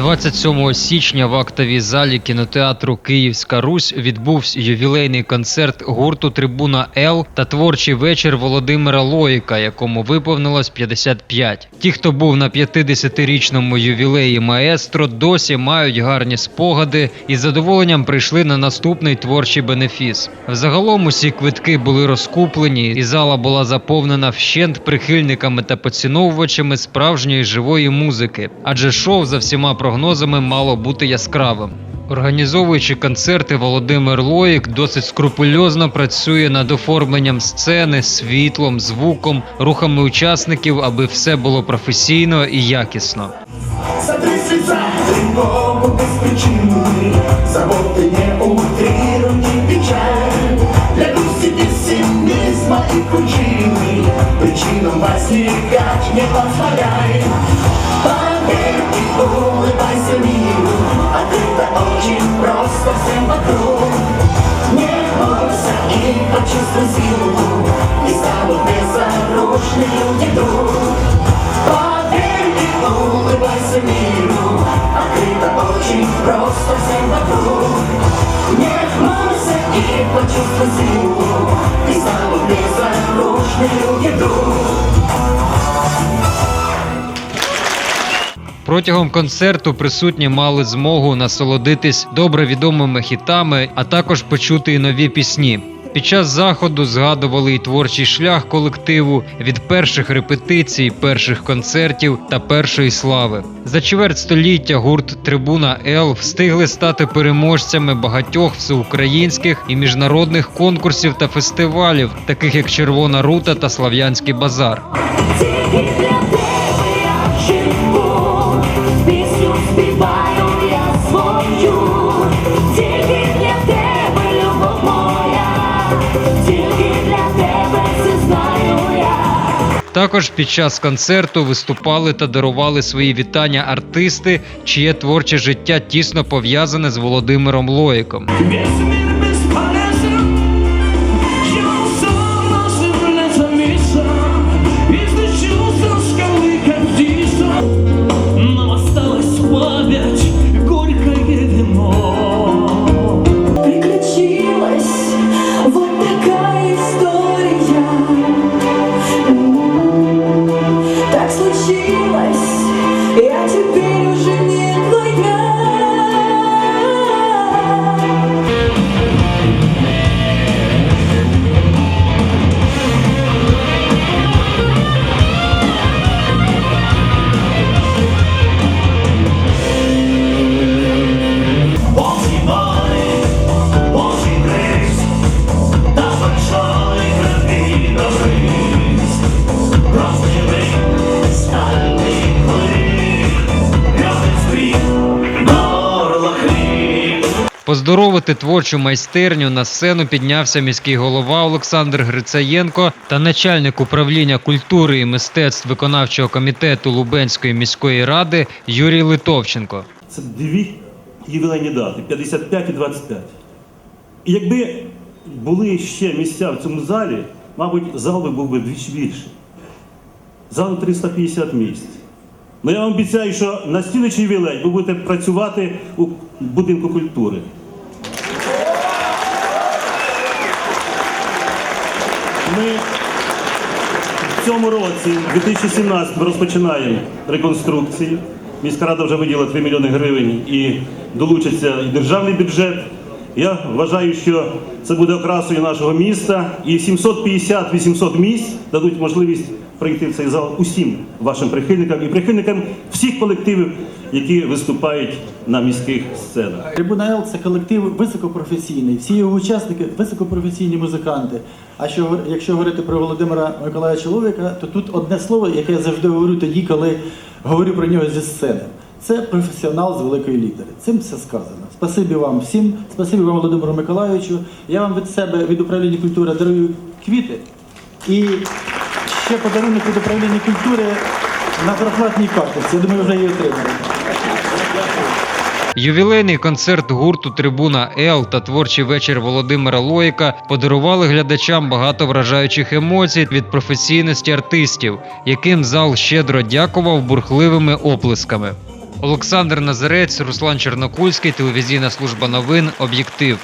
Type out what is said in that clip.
27 січня в актовій залі кінотеатру Київська Русь відбувся ювілейний концерт гурту Трибуна Л та творчий вечір Володимира Лоїка, якому виповнилось 55. Ті, хто був на 50-річному ювілеї маестро, досі мають гарні спогади і з задоволенням прийшли на наступний творчий бенефіс. Взагалом усі квитки були розкуплені, і зала була заповнена вщент прихильниками та поціновувачами справжньої живої музики, адже шоу за всіма прогнозами мало бути яскравим. Організовуючи концерти, Володимир Лоїк досить скрупульозно працює над оформленням сцени, світлом, звуком, рухами учасників, аби все було професійно і якісно. Без причины Заботы не утрировки просто взять вокруг Не хмурься и почувствуй зиму И станут безоружны люди вдруг Протягом концерту присутні мали змогу насолодитись добре відомими хітами, а також почути і нові пісні. Під час заходу згадували і творчий шлях колективу від перших репетицій, перших концертів та першої слави. За чверть століття гурт Трибуна Л встигли стати переможцями багатьох всеукраїнських і міжнародних конкурсів та фестивалів, таких як Червона Рута та Слав'янський базар. Для тебе я живу, пісню співаю Також під час концерту виступали та дарували свої вітання артисти, чиє творче життя тісно пов'язане з Володимиром Лоїком. Поздоровити творчу майстерню на сцену піднявся міський голова Олександр Грицаєнко та начальник управління культури і мистецтв виконавчого комітету Лубенської міської ради Юрій Литовченко. Це дві ювілейні дати 55 і 25. І якби були ще місця в цьому залі, мабуть, зал би був би вдвічі більший. Зал 350 місць. Ну я вам обіцяю, що на слідуючий ювілей ви будете працювати у будинку культури. Ми в цьому році, 2017, ми розпочинаємо реконструкцію. Міська рада вже виділила 3 мільйони гривень і долучиться і державний бюджет. Я вважаю, що це буде окрасою нашого міста, і 750-800 місць дадуть можливість прийти в цей зал усім вашим прихильникам і прихильникам всіх колективів, які виступають на міських сценах. Трибуна Л це колектив високопрофесійний. Всі його учасники високопрофесійні музиканти. А що якщо говорити про Володимира Миколаївича Ловика, то тут одне слово, яке я завжди говорю тоді, коли говорю про нього зі сцени. Це професіонал з великої літери. Цим все сказано. Спасибі вам всім, спасибі вам Володимиру Миколаївичу. Я вам від себе, від управління культури дарую квіти. І ще подарунок від управління культури на зарплатній карточці. Я думаю, вже її отримали. Ювілейний концерт гурту Трибуна Л та творчий вечір Володимира Лоїка подарували глядачам багато вражаючих емоцій від професійності артистів, яким зал щедро дякував бурхливими оплесками. Олександр Назарець, Руслан Чернокульський, телевізійна служба новин, об'єктив.